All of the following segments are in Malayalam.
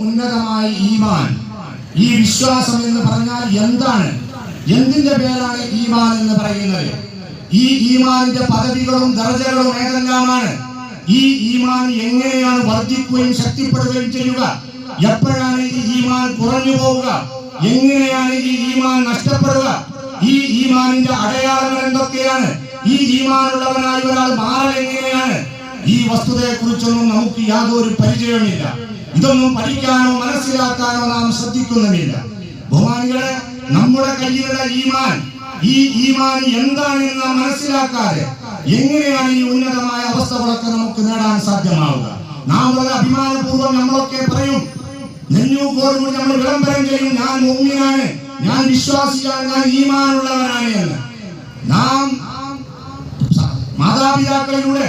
ഉന്നതമായ ഈമാൻ. ഈ വിശ്വാസം എന്ന് പറഞ്ഞാൽ എന്താണ്? എന്തിന്റെ പേരാണ് ഈമാൻ എന്ന് പറയുന്നത്? ഈ ഈമാനിന്റെ പദവികളും ദർജകളും ഏതെല്ലാമാണ്? ഈ ഈമാൻ എങ്ങനെയാണ് വർദ്ധിക്കുകയും ശക്തിപ്പെടുകയും ചെയ്യുക? എപ്പോഴാണ് ഈ ഈമാൻ കുറഞ്ഞു പോവുക? എങ്ങനെയാണ് ഈ ഈമാൻ നഷ്ടപ്പെടുക? ഈ ഈമാനിന്റെ അടയാളങ്ങൾ എന്തൊക്കെയാണ്? ഈ ഈമാനുള്ളവനായി ഒരാൾ മാറൽ എങ്ങനെയാണ്? ഈ വസ്തുതയെ കുറിച്ചൊന്നും നമുക്ക് യാതൊരു പരിചയവുമില്ല. ഇതൊന്നും പഠിക്കാനോ മനസ്സിലാക്കാനോ നാം ശ്രദ്ധിക്കുന്നുമില്ല. ബഹുമാനികളെ നമ്മുടെ കയ്യിലുള്ള ഈമാൻ ഈ ഈമാൻ എന്താണെന്ന് നാം മനസ്സിലാക്കാതെ എങ്ങനെയാണ് ഈ ഉന്നതമായ അവസ്ഥകളൊക്കെ നമുക്ക് നേടാൻ സാധ്യമാവുക? നാം വളരെ അഭിമാനപൂർവം നമ്മളൊക്കെ പറയും നെഞ്ഞൂക്കോടുകൂടി നമ്മൾ വിളംബരം ചെയ്യും ഞാൻ മുമ്മിനാണ് ഞാൻ വിശ്വാസിയാണ്. ഞാൻ ഈമാനുള്ളവനാണ് എന്ന്. നാം മാതാപിതാക്കളിലൂടെ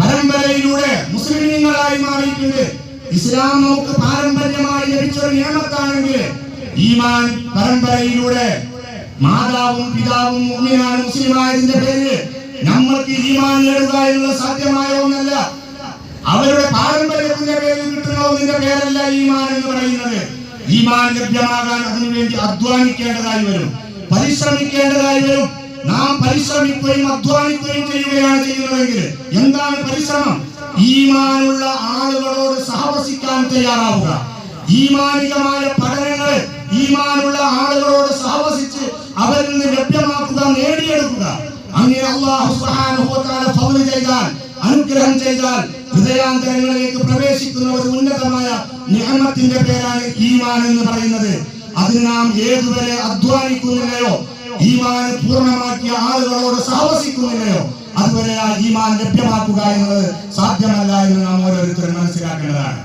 പരമ്പരയിലൂടെ മുസ്ലിമീങ്ങളായി മാറിയിട്ടുണ്ട്. ഇസ്ലാം നമുക്ക് പാരമ്പര്യമായി ലഭിച്ച ഒരു നിയമത്താണെങ്കിൽ ഈമാൻ പരമ്പരയിലൂടെ മാതാവും പിതാവും മുമ്മിനാണ് മുസ്ലിമായതിന്റെ പേരിൽ നമ്മൾക്ക് ഈമാൻ നേടുക എന്നുള്ളത് സാധ്യമായ ഒന്നല്ല. അവരുടെ പാരമ്പര്യത്തിന്റെ പേരിൽ കിട്ടുന്ന ഒന്നിന്റെ പേരല്ല ഈമാൻ എന്ന് പറയുന്നത്. ഈമാൻ ലഭ്യമാകാൻ അതിനുവേണ്ടി അധ്വാനിക്കേണ്ടതായി വരും. പരിശ്രമിക്കേണ്ടതായി വരും. നാം പരിശ്രമിക്കുകയും അധ്വാനിക്കുകയും ചെയ്യുകയാണ് ചെയ്യുന്നതെങ്കിൽ എന്താണ് പരിശ്രമം? ഈമാനുള്ള ആളുകളോട് സഹവസിക്കാൻ തയ്യാറാവുക. ഈമാനികമായ പഠനങ്ങൾ ഈമാനുള്ള ആളുകളോട് സഹവസിച്ച് അവരിൽ നിന്ന് ലഭ്യമാക്കുക നേടിയെടുക്കുക. അങ്ങനെ അള്ളാഹു ചെയ്താൽ അനുഗ്രഹം ചെയ്താൽ ഹൃദയാന്തരങ്ങളിലേക്ക് പ്രവേശിക്കുന്ന ഒരു ഉന്നതമായ നിയമത്തിന്റെ പേരാണ് ഈമാൻ എന്ന് പറയുന്നത്. അത് നാം ഏതുവരെ അധ്വാനിക്കുന്നില്ലയോ ഈമാൻ പൂർണമാക്കിയ ആളുകളോട് സഹവസിക്കുന്നില്ലയോ അതുവരെ ആ ഈമാൻ ലഭ്യമാക്കുക എന്നത് സാധ്യമല്ല എന്ന് നാം ഓരോരുത്തരും മനസ്സിലാക്കേണ്ടതാണ്.